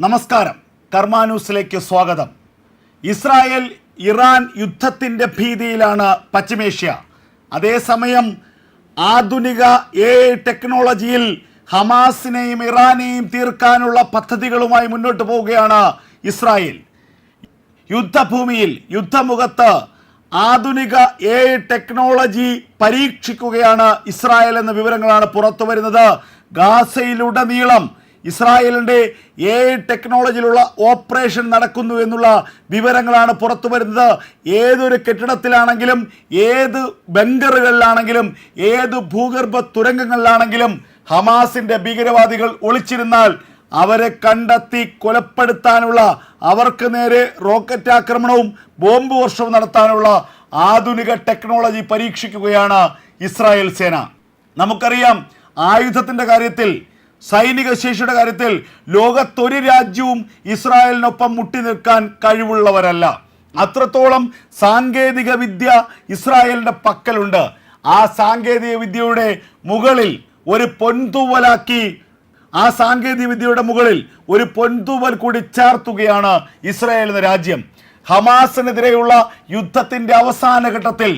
നമസ്കാരം. കർമാന്യൂസിലേക്ക് സ്വാഗതം. Israel Iran യുദ്ധത്തിന്റെ ഭീതിയിലാണ് പശ്ചിമേഷ്യ. അതേസമയം ആധുനിക എ ടെക്നോളജിയിൽ ഹമാസിനെയും ഇറാനെയും തീർക്കാനുള്ള പദ്ധതികളുമായി മുന്നോട്ട് പോവുകയാണ് ഇസ്രായേൽ. യുദ്ധഭൂമിയിൽ യുദ്ധമുഖത്ത് ആധുനിക എ ടെക്നോളജി പരീക്ഷിക്കുകയാണ് ഇസ്രായേൽ എന്ന വിവരങ്ങളാണ് പുറത്തു വരുന്നത് ഗാസയിലുടനീളം ഇസ്രായേലിന്റെ എ ടെക്നോളജിയിലുള്ള ഓപ്പറേഷൻ നടക്കുന്നു എന്നുള്ള വിവരങ്ങളാണ് പുറത്തു വരുന്നത്. ഏതൊരു കെട്ടിടത്തിലാണെങ്കിലും ഏത് ബങ്കറുകളിലാണെങ്കിലും ഏത് ഭൂഗർഭ തുരങ്കങ്ങളിലാണെങ്കിലും ഹമാസിന്റെ ഭീകരവാദികൾ ഒളിച്ചിരുന്നാൽ അവരെ കണ്ടെത്തി കൊലപ്പെടുത്താനുള്ള അവർക്ക് നേരെ റോക്കറ്റ് ആക്രമണവും ബോംബ് വർഷവും നടത്താനുള്ള ആധുനിക ടെക്നോളജി പരീക്ഷിക്കുകയാണ് ഇസ്രായേൽ സേന. നമുക്കറിയാം ആയുധത്തിന്റെ കാര്യത്തിൽ സൈനിക ശേഷിയുടെ കാര്യത്തിൽ ലോകത്തൊരു രാജ്യവും ഇസ്രായേലിനൊപ്പം മുട്ടി നിൽക്കാൻ കഴിവുള്ളവരല്ല. അത്രത്തോളം സാങ്കേതിക വിദ്യ ഇസ്രായേലിന്റെ പക്കലുണ്ട്. ആ സാങ്കേതിക വിദ്യയുടെ മുകളിൽ ഒരു പൊൻതൂവലാക്കി ആ സാങ്കേതിക വിദ്യയുടെ മുകളിൽ ഒരു പൊൻതൂവൽ കൂടി ചേർത്തുകയാണ് ഇസ്രായേൽ എന്ന രാജ്യം. ഹമാസിനെതിരെയുള്ള യുദ്ധത്തിന്റെ അവസാന ഘട്ടത്തിൽ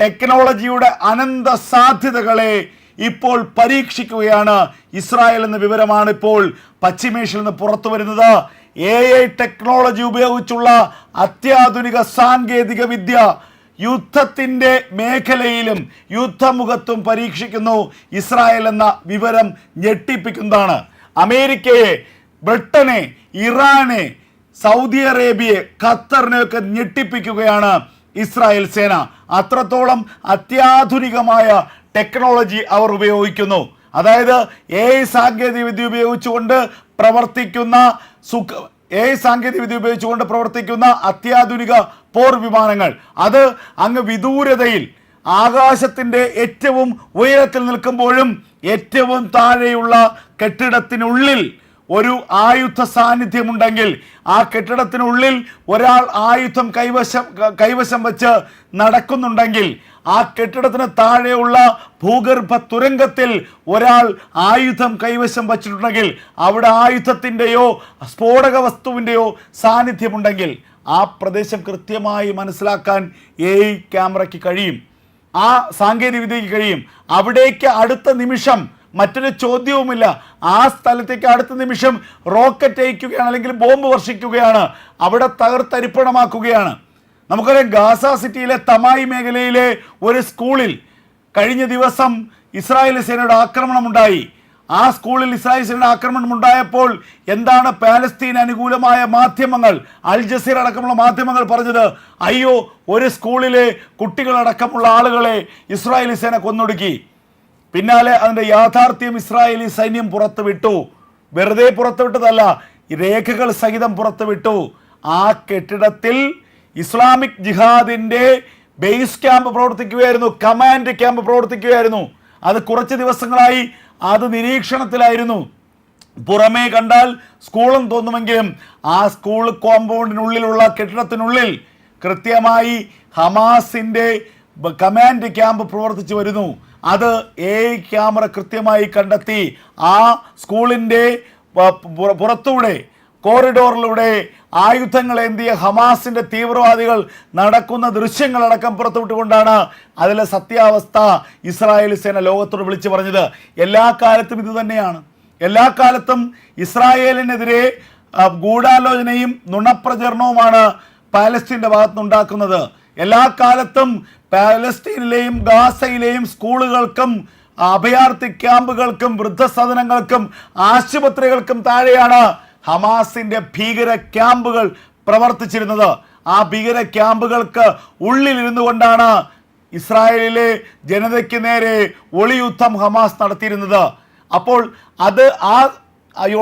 ടെക്നോളജിയുടെ അനന്ത സാധ്യതകളെ ഇപ്പോൾ പരീക്ഷിക്കുകയാണ് ഇസ്രായേൽ എന്ന വിവരമാണ് ഇപ്പോൾ പശ്ചിമേഷ്യയിൽ നിന്ന് പുറത്തു വരുന്നത്. എ ഐ ടെക്നോളജി ഉപയോഗിച്ചുള്ള അത്യാധുനിക സാങ്കേതിക വിദ്യ യുദ്ധത്തിന്റെ മേഖലയിലും യുദ്ധമുഖത്തും പരീക്ഷിക്കുന്നു. ഇസ്രായേൽ എന്ന വിവരം ഞെട്ടിപ്പിക്കുന്നതാണ്. അമേരിക്കയെ ബ്രിട്ടനെ ഇറാനെ സൗദി അറേബ്യയെ ഖത്തറിനെയൊക്കെ ഞെട്ടിപ്പിക്കുകയാണ് ഇസ്രായേൽ സേന. അത്രത്തോളം അത്യാധുനികമായ ടെക്നോളജി അവർ ഉപയോഗിക്കുന്നു. അതായത് എ സാങ്കേതിക വിദ്യ ഉപയോഗിച്ചുകൊണ്ട് പ്രവർത്തിക്കുന്ന സുഖ എ സാങ്കേതിക വിദ്യ ഉപയോഗിച്ചുകൊണ്ട് പ്രവർത്തിക്കുന്ന അത്യാധുനിക പോർ വിമാനങ്ങൾ. അത് അങ്ങ് വിദൂരതയിൽ ആകാശത്തിന്റെ ഏറ്റവും ഉയരത്തിൽ നിൽക്കുമ്പോഴും ഏറ്റവും താഴെയുള്ള കെട്ടിടത്തിനുള്ളിൽ ഒരു ആയുധ സാന്നിധ്യമുണ്ടെങ്കിൽ ആ കെട്ടിടത്തിനുള്ളിൽ ഒരാൾ ആയുധം കൈവശം കൈവശം വെച്ച് നടക്കുന്നുണ്ടെങ്കിൽ ആ കെട്ടിടത്തിന് താഴെയുള്ള ഭൂഗർഭ തുരങ്കത്തിൽ ഒരാൾ ആയുധം കൈവശം വച്ചിട്ടുണ്ടെങ്കിൽ അവിടെ ആയുധത്തിന്റെയോ സ്ഫോടക വസ്തുവിന്റെയോ സാന്നിധ്യമുണ്ടെങ്കിൽ ആ പ്രദേശം കൃത്യമായി മനസ്സിലാക്കാൻ എ ക്യാമറയ്ക്ക് കഴിയും. ആ സാങ്കേതിക വിദ്യയ്ക്ക് കഴിയും. അവിടേക്ക് അടുത്ത നിമിഷം മറ്റൊരു ചോദ്യവുമില്ല. ആ സ്ഥലത്തേക്ക് അടുത്ത നിമിഷം റോക്കറ്റ് അയക്കുകയാണ് അല്ലെങ്കിൽ ബോംബ് വർഷിക്കുകയാണ്. അവിടെ തകർത്തരിപ്പണമാക്കുകയാണ് നമുക്കറിയാം ഗാസ സിറ്റിയിലെ തമായി മേഖലയിലെ ഒരു സ്കൂളിൽ കഴിഞ്ഞ ദിവസം ഇസ്രായേൽ സേനയുടെ ആക്രമണം ഉണ്ടായി ആ സ്കൂളിൽ ഇസ്രായേൽ സേനയുടെ ആക്രമണം ഉണ്ടായപ്പോൾ എന്താണ് പാലസ്തീൻ അനുകൂലമായ മാധ്യമങ്ങൾ അൽ ജസീർ അടക്കമുള്ള മാധ്യമങ്ങൾ പറഞ്ഞത്? അയ്യോ ഒരു സ്കൂളിലെ കുട്ടികളടക്കമുള്ള ആളുകളെ ഇസ്രായേലി സേന കൊന്നൊടുക്കി. പിന്നാലെ അതിന്റെ യാഥാർത്ഥ്യം ഇസ്രായേലി സൈന്യം പുറത്തുവിട്ടു. വെറുതെ പുറത്തുവിട്ടതല്ല രേഖകൾ സഹിതം പുറത്തുവിട്ടു. ആ കെട്ടിടത്തിൽ ഇസ്ലാമിക് ജിഹാദിന്റെ ബേസ് ക്യാമ്പ് പ്രവർത്തിക്കുകയായിരുന്നു കമാൻഡ് ക്യാമ്പ് പ്രവർത്തിക്കുകയായിരുന്നു. അത് കുറച്ച് ദിവസങ്ങളായി അത് നിരീക്ഷണത്തിലായിരുന്നു. പുറമേ കണ്ടാൽ സ്കൂളും തോന്നുമെങ്കിലും ആ സ്കൂൾ കോമ്പൗണ്ടിനുള്ളിലുള്ള കെട്ടിടത്തിനുള്ളിൽ കൃത്യമായി ഹമാസിന്റെ കമാൻഡ് ക്യാമ്പ് പ്രവർത്തിച്ചു വരുന്നു. അത് എ ക്യാമറ കൃത്യമായി കണ്ടെത്തി ആ സ്കൂളിന്റെ പുറത്തൂടെ കോറിഡോറിലൂടെ ആയുധങ്ങൾ എന്തിയ ഹമാസിന്റെ തീവ്രവാദികൾ നടക്കുന്ന ദൃശ്യങ്ങളടക്കം പുറത്തുവിട്ടുകൊണ്ടാണ് അതിലെ സത്യാവസ്ഥ ഇസ്രായേൽ സേന ലോകത്തോട് വിളിച്ചു പറഞ്ഞത്. എല്ലാ കാലത്തും ഇത് തന്നെയാണ്. എല്ലാ കാലത്തും ഇസ്രായേലിനെതിരെ ഗൂഢാലോചനയും നുണപ്രചരണവുമാണ് പാലസ്തീന്റെ ഭാഗത്തുനിന്നുണ്ടാക്കുന്നത്. എല്ലാ കാലത്തും പാലസ്തീനിലെയും ഗാസയിലെയും സ്കൂളുകൾക്കും അഭയാർത്ഥി ക്യാമ്പുകൾക്കും വൃദ്ധസദനങ്ങൾക്കും ആശുപത്രികൾക്കും താഴെയാണ് ഹമാസിന്റെ ഭീകര ക്യാമ്പുകൾ പ്രവർത്തിച്ചിരുന്നത്. ആ ഭീകര ക്യാമ്പുകൾക്ക് ഉള്ളിലിരുന്നു കൊണ്ടാണ് ഇസ്രായേലിലെ ജനതയ്ക്ക് നേരെ ഒളിയുദ്ധം ഹമാസ് നടത്തിയിരുന്നത്. അപ്പോൾ അത് ആ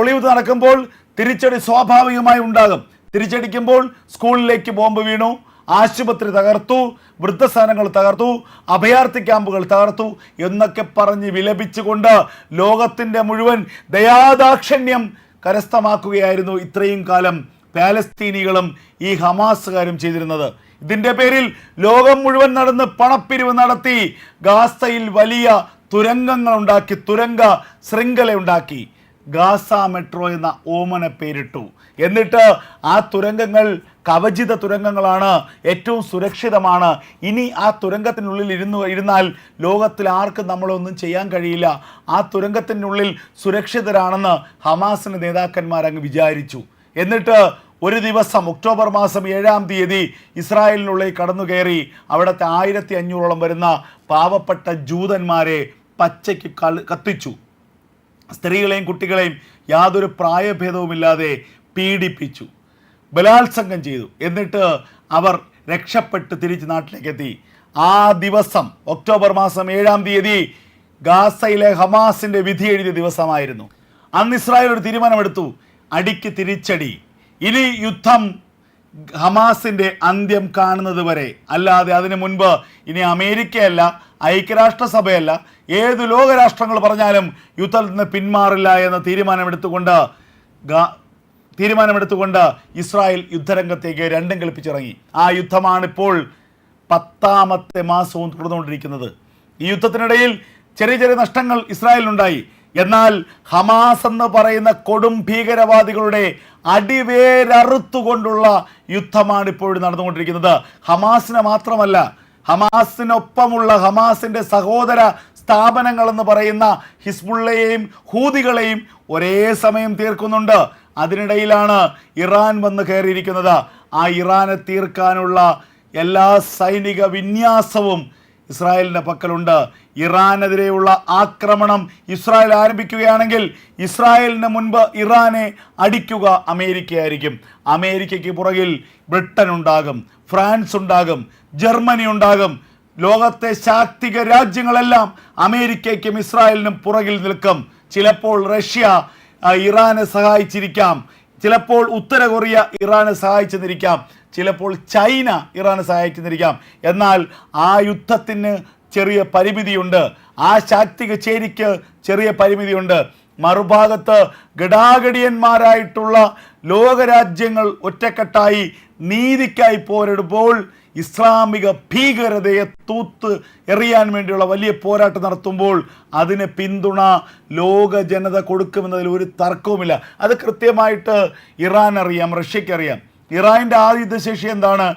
ഒളിയുദ്ധം നടക്കുമ്പോൾ തിരിച്ചടി സ്വാഭാവികമായി ഉണ്ടാകും. തിരിച്ചടിക്കുമ്പോൾ സ്കൂളിലേക്ക് ബോംബ് വീണു. ആശുപത്രി തകർത്തു വൃദ്ധസ്ഥാനങ്ങൾ തകർത്തു അഭയാർത്ഥി ക്യാമ്പുകൾ തകർത്തു എന്നൊക്കെ പറഞ്ഞ് വിലപിച്ചുകൊണ്ട് ലോകത്തിന്റെ മുഴുവൻ ദയാദാക്ഷിണ്യം കരസ്ഥമാക്കുകയായിരുന്നു ഇത്രയും കാലം പാലസ്തീനികളും ഈ ഹമാസുകാരും ചെയ്തിരുന്നത്. ഇതിന്റെ പേരിൽ ലോകം മുഴുവൻ നടന്ന് പണപ്പിരിവ് നടത്തി ഗാസയിൽ വലിയ തുരങ്കങ്ങൾ ഉണ്ടാക്കി തുരങ്ക ശൃംഖല ഉണ്ടാക്കി ഗാസ മെട്രോ എന്ന ഓമന പേരിട്ടു. എന്നിട്ട് ആ തുരങ്കങ്ങൾ കവചിത തുരങ്കങ്ങളാണ് ഏറ്റവും സുരക്ഷിതമാണ്. ഇനി ആ തുരങ്കത്തിനുള്ളിൽ ഇരുന്നു ഇരുന്നാൽ ലോകത്തിൽ ആർക്കും നമ്മളൊന്നും ചെയ്യാൻ കഴിയില്ല. ആ തുരങ്കത്തിനുള്ളിൽ സുരക്ഷിതരാണെന്ന് ഹമാസിന്റെ നേതാക്കന്മാർ അങ്ങ് വിചാരിച്ചു. എന്നിട്ട് ഒരു ദിവസം ഒക്ടോബർ മാസം ഏഴാം തീയതി ഇസ്രായേലിനുള്ളിൽ കടന്നു കയറി അവിടുത്തെ ആയിരത്തി അഞ്ഞൂറോളം വരുന്ന പാവപ്പെട്ട ജൂതന്മാരെ പച്ചയ്ക്ക് കത്തിച്ചു. സ്ത്രീകളെയും കുട്ടികളെയും യാതൊരു പ്രായഭേദവുമില്ലാതെ പീഡിപ്പിച്ചു. ബലാത്സംഗം ചെയ്തു. എന്നിട്ട് അവർ രക്ഷപ്പെട്ട് തിരിച്ച് നാട്ടിലേക്ക് എത്തി ആ ദിവസം ഒക്ടോബർ മാസം ഏഴാം തീയതി ഗാസയിലെ ഹമാസിന്റെ വിധി എഴുതിയ ദിവസമായിരുന്നു. അന്ന് ഇസ്രായേൽ ഒരു തീരുമാനമെടുത്തു. അടിക്ക് തിരിച്ചടി. ഇനി യുദ്ധം ഹമാസിന്റെ അന്ത്യം കാണുന്നത് വരെ. അല്ലാതെ അതിനു മുൻപ് ഇനി അമേരിക്കയല്ല ഐക്യരാഷ്ട്രസഭയല്ല ഏത് ലോകരാഷ്ട്രങ്ങൾ പറഞ്ഞാലും യുദ്ധത്തിൽ നിന്ന് പിന്മാറില്ല എന്ന തീരുമാനമെടുത്തുകൊണ്ട് തീരുമാനമെടുത്തുകൊണ്ട് ഇസ്രായേൽ യുദ്ധരംഗത്തേക്ക് രണ്ടും കളിപ്പിച്ചിറങ്ങി. ആ യുദ്ധമാണിപ്പോൾ പത്താമത്തെ മാസവും തുടർന്നുകൊണ്ടിരിക്കുന്നത്. ഈ യുദ്ധത്തിനിടയിൽ ചെറിയ ചെറിയ നഷ്ടങ്ങൾ ഇസ്രായേലിനുണ്ടായി. എന്നാൽ ഹമാസ് എന്ന് പറയുന്ന കൊടും ഭീകരവാദികളുടെ അടിവേരറുത്തുകൊണ്ടുള്ള യുദ്ധമാണ് ഇപ്പോഴും നടന്നുകൊണ്ടിരിക്കുന്നത്. ഹമാസിനെ മാത്രമല്ല ഹമാസിനൊപ്പമുള്ള ഹമാസിന്റെ സഹോദര സ്ഥാപനങ്ങളെന്ന് പറയുന്ന ഹിസ്ബുള്ളയെയും ഹൂതികളെയും ഒരേ സമയം തീർക്കുന്നുണ്ട്. അതിനിടയിലാണ് ഇറാൻ വന്ന് കയറിയിരിക്കുന്നത്. ആ ഇറാനെ തീർക്കാനുള്ള എല്ലാ സൈനിക വിന്യാസവും ഇസ്രായേലിന്റെ പക്കലുണ്ട്. ഇറാനെതിരെയുള്ള ആക്രമണം ഇസ്രായേൽ ആരംഭിക്കുകയാണെങ്കിൽ ഇസ്രായേലിന് മുൻപ് ഇറാനെ അടിക്കുക അമേരിക്കയായിരിക്കും. അമേരിക്കയ്ക്ക് പുറകിൽ ബ്രിട്ടൻ ഉണ്ടാകും ഫ്രാൻസ് ഉണ്ടാകും ജർമ്മനി ഉണ്ടാകും. ലോകത്തെ ശാക്തിക രാജ്യങ്ങളെല്ലാം അമേരിക്കയ്ക്കും ഇസ്രായേലിനും പുറകിൽ നിൽക്കും. ചിലപ്പോൾ റഷ്യ ഇറാനെ സഹായിച്ചിരിക്കാം. ചിലപ്പോൾ ഉത്തര കൊറിയ ഇറാനെ സഹായിച്ചെന്നിരിക്കാം. ചിലപ്പോൾ ചൈന ഇറാനെ സഹായിച്ചെന്നിരിക്കാം. എന്നാൽ ആ യുദ്ധത്തിന് ചെറിയ പരിമിതിയുണ്ട്. ആ ശാക്തിക ചേരിക്ക് ചെറിയ പരിമിതിയുണ്ട്. മറുഭാഗത്ത് ഗടാഗടിയന്മാരായിട്ടുള്ള ലോകരാജ്യങ്ങൾ ഒറ്റക്കെട്ടായി നീതിക്കായി പോരിടുമ്പോൾ ഇസ്ലാമിക ഭീകരതയെ തൂത്ത് എറിയാൻ വേണ്ടിയുള്ള വലിയ പോരാട്ടം നടത്തുമ്പോൾ അതിന് പിന്തുണ ലോക ജനത കൊടുക്കുമെന്നതിൽ ഒരു തർക്കവുമില്ല. അത് കൃത്യമായിട്ട് ഇറാൻ അറിയാം റഷ്യക്കറിയാം ഇറാന്റെ യുദ്ധശേഷി എന്താണ്?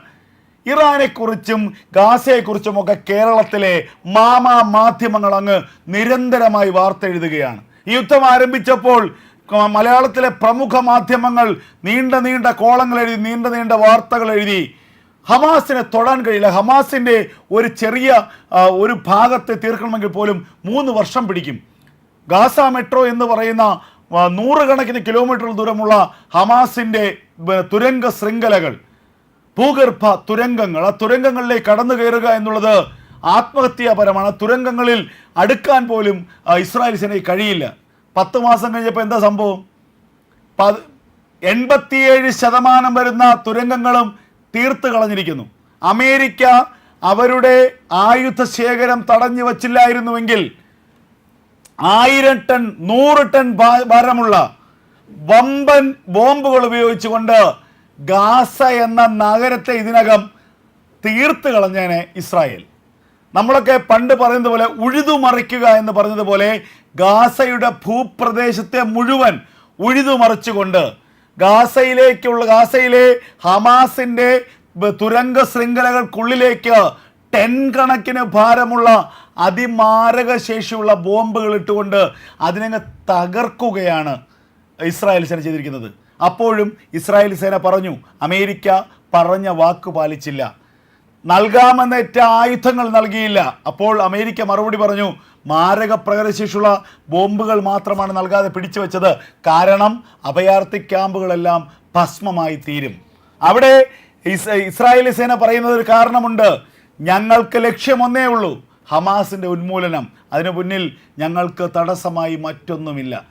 ഇറാനെക്കുറിച്ചും ഗാസയെക്കുറിച്ചും ഒക്കെ കേരളത്തിലെ മാമാ മാധ്യമങ്ങൾ അങ്ങ് നിരന്തരമായി വാർത്ത എഴുതുകയാണ്. ഈ യുദ്ധം ആരംഭിച്ചപ്പോൾ മലയാളത്തിലെ പ്രമുഖ മാധ്യമങ്ങൾ നീണ്ട നീണ്ട കോളങ്ങൾ എഴുതി നീണ്ട നീണ്ട വാർത്തകൾ എഴുതി. ഹമാസിനെ തൊടാൻ കഴിയില്ല. ഹമാസിന്റെ ഒരു ചെറിയ ഒരു ഭാഗത്തെ തീർക്കണമെങ്കിൽ പോലും മൂന്ന് വർഷം പിടിക്കും. ഗാസ മെട്രോ എന്ന് പറയുന്ന നൂറുകണക്കിന് കിലോമീറ്റർ ദൂരമുള്ള ഹമാസിന്റെ തുരങ്ക ശൃംഖലകൾ ഭൂഗർഭ തുരങ്കങ്ങൾ. ആ തുരങ്കങ്ങളിലേക്ക് കടന്നു കയറുക എന്നുള്ളത് ആത്മഹത്യാപരമാണ്. തുരങ്കങ്ങളിൽ അടുക്കാൻ പോലും ഇസ്രായേൽ സേനയ്ക്ക് കഴിയില്ല. പത്ത് മാസം കഴിഞ്ഞപ്പോൾ എന്താ സംഭവം? പത് എൺപത്തിയേഴ് ശതമാനം വരുന്ന തുരങ്കങ്ങളും തീർത്ത് കളഞ്ഞിരിക്കുന്നു. അമേരിക്ക അവരുടെ ആയുധ ശേഖരം തടഞ്ഞു വച്ചില്ലായിരുന്നുവെങ്കിൽ ആയിരം ടൺ നൂറ് ടൺ ഭാരമുള്ള വമ്പൻ ബോംബുകൾ ഉപയോഗിച്ചുകൊണ്ട് ഗാസ എന്ന നഗരത്തെ ഇതിനകം തീർത്ത് കളഞ്ഞേനെ ഇസ്രായേൽ. നമ്മളൊക്കെ പണ്ട് പറയുന്നത് പോലെ ഉഴുതുമറിക്കുക എന്ന് പറഞ്ഞതുപോലെ ഗാസയുടെ ഭൂപ്രദേശത്തെ മുഴുവൻ ഉഴുതുമറിച്ചുകൊണ്ട് ഗാസയിലേക്കുള്ള ഗാസയിലെ ഹമാസിന്റെ തുരങ്ക ശൃംഖലകൾക്കുള്ളിലേക്ക് ടെൻ കണക്കിന് ഭാരമുള്ള അതിമാരക ശേഷിയുള്ള ബോംബുകൾ ഇട്ടുകൊണ്ട് അതിനങ്ങ് തകർക്കുകയാണ് ഇസ്രായേൽ സേന ചെയ്തിരിക്കുന്നത്. അപ്പോഴും ഇസ്രായേൽ സേന പറഞ്ഞു അമേരിക്ക പറഞ്ഞ വാക്ക് പാലിച്ചില്ല. നൽകാമെന്നേറ്റ ആയുധങ്ങൾ നൽകിയില്ല. അപ്പോൾ അമേരിക്ക മറുപടി പറഞ്ഞു മാരക പ്രകരശേഷിയുള്ള ബോംബുകൾ മാത്രമാണ് നൽകാതെ പിടിച്ചു വെച്ചത്. കാരണം അഭയാർത്ഥി ക്യാമ്പുകളെല്ലാം ഭസ്മമായി തീരും. അവിടെ ഇസ് ഇസ്രായേലി സേന പറയുന്നത് ഒരു കാരണമുണ്ട്. ഞങ്ങൾക്ക് ലക്ഷ്യമൊന്നേ ഉള്ളൂ ഹമാസിന്റെ ഉന്മൂലനം. അതിനു മുന്നിൽ ഞങ്ങൾക്ക് തടസ്സമായി മറ്റൊന്നുമില്ല.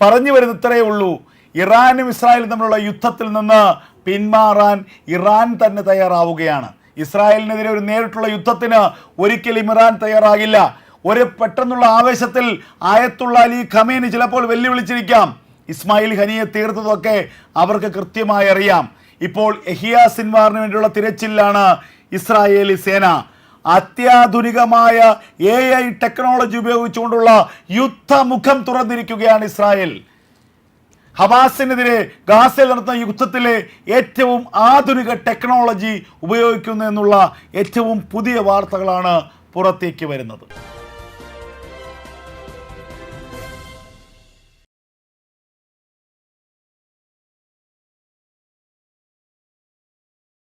പറഞ്ഞു വരുന്ന ഇത്രയേ ഉള്ളൂ ഇറാനും ഇസ്രായേലും തമ്മിലുള്ള യുദ്ധത്തിൽ നിന്ന് പിന്മാറാൻ ഇറാൻ തന്നെ തയ്യാറാവുകയാണ്. ഇസ്രായേലിനെതിരെ ഒരു നേരിട്ടുള്ള യുദ്ധത്തിന് ഒരിക്കലും ഇറാൻ തയ്യാറാകില്ല. ഒരു പെട്ടെന്നുള്ള ആവേശത്തിൽ ആയത്തുള്ള അലി ഖമീന് ചിലപ്പോൾ വെല്ലുവിളിച്ചിരിക്കാം. ഇസ്മായിൽ ഹനിയെ തീർത്തതൊക്കെ അവർക്ക് കൃത്യമായി അറിയാം. ഇപ്പോൾ എഹിയ സിൻവാറിന് വേണ്ടിയുള്ള തിരച്ചിലാണ് ഇസ്രായേലി സേന. അത്യാധുനികമായ എ ഐ ടെക്നോളജി ഉപയോഗിച്ചുകൊണ്ടുള്ള യുദ്ധമുഖം തുറന്നിരിക്കുകയാണ് ഇസ്രായേൽ. ഹമാസിനെതിരെ ഗാസയിൽ നടത്തുന്ന യുദ്ധത്തിലെ ഏറ്റവും ആധുനിക ടെക്നോളജി ഉപയോഗിക്കുന്നു എന്നുള്ള ഏറ്റവും പുതിയ വാർത്തകളാണ് പുറത്തേക്ക് വരുന്നത്.